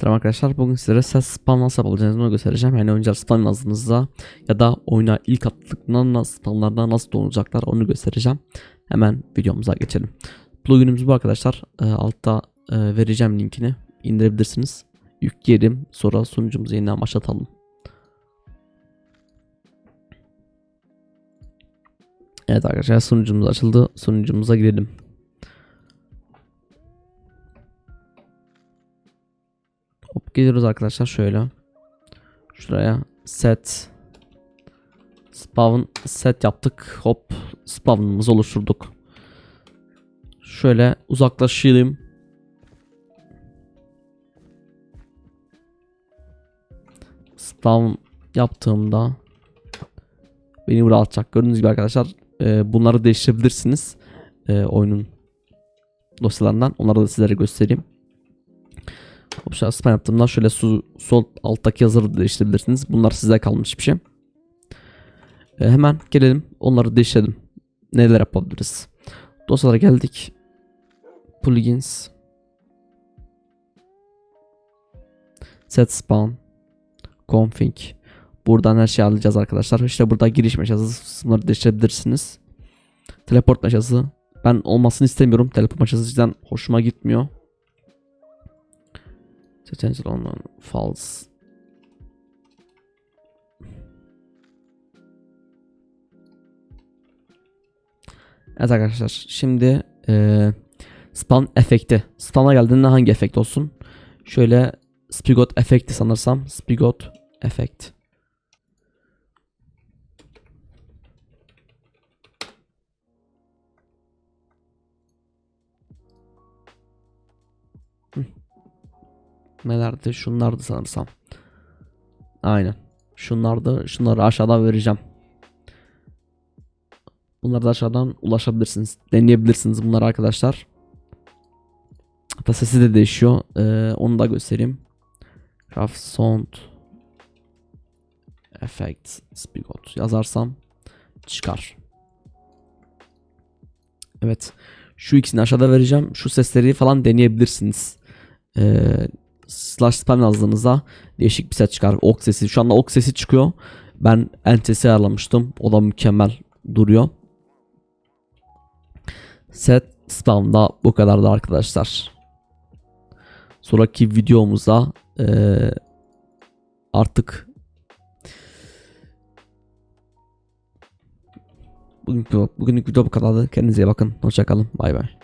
Selam arkadaşlar. Bugün sizlere ses spam nasıl onu göstereceğim. Yani oyuncular spam yazdığınızda ya da oyuna ilk attıklarında nasıl spamlardan nasıl donacaklar onu göstereceğim. Hemen videomuza geçelim. Pluginimiz bu arkadaşlar. Ee, altta e, vereceğim linkini. indirebilirsiniz. Yükleyelim. Sonra sunucumuzu yeniden başlatalım. Evet arkadaşlar sunucumuz açıldı. Sunucumuza girelim. Hop geliyoruz arkadaşlar şöyle. Şuraya set spawn set yaptık. Hop spawn'ımızı oluşturduk. Şöyle uzaklaşayım. Spawn yaptığımda beni buraya atacak. Gördüğünüz gibi arkadaşlar e, bunları değiştirebilirsiniz. E, oyunun dosyalarından. Onları da sizlere göstereyim. Şu spam yaptığımda şöyle su, sol alttaki yazıları değiştirebilirsiniz. Bunlar size kalmış bir şey. E, hemen gelelim onları değiştirelim. Neler yapabiliriz? Dosyalara geldik. Plugins. Set spawn. Config. Buradan her şeyi alacağız arkadaşlar. İşte burada giriş meşası bunları değiştirebilirsiniz. Teleport meşası. Ben olmasını istemiyorum. Teleport meşası cidden hoşuma gitmiyor. Potential on false. Evet arkadaşlar şimdi eee spam efekti. Spam'a geldiğinde hangi efekt olsun? Şöyle spigot efekti sanırsam. Spigot efekt. Nelerdi? Şunlardı sanırsam. Aynen. Şunlardı. Şunları aşağıdan vereceğim. Bunları da aşağıdan ulaşabilirsiniz. Deneyebilirsiniz bunları arkadaşlar. Hatta sesi de değişiyor. Ee, onu da göstereyim. Craft Sound Effect Spigot yazarsam çıkar. Evet. Şu ikisini aşağıda vereceğim. Şu sesleri falan deneyebilirsiniz. Ee, slash spam yazdığınızda değişik bir ses çıkar. Ok sesi. Şu anda ok sesi çıkıyor. Ben en sesi ayarlamıştım. O da mükemmel duruyor. Set spam'da bu kadardı arkadaşlar. Sonraki videomuzda eee, artık bugünkü, bugünlük video bu kadardı. Kendinize iyi bakın. Hoşçakalın. Bay bay.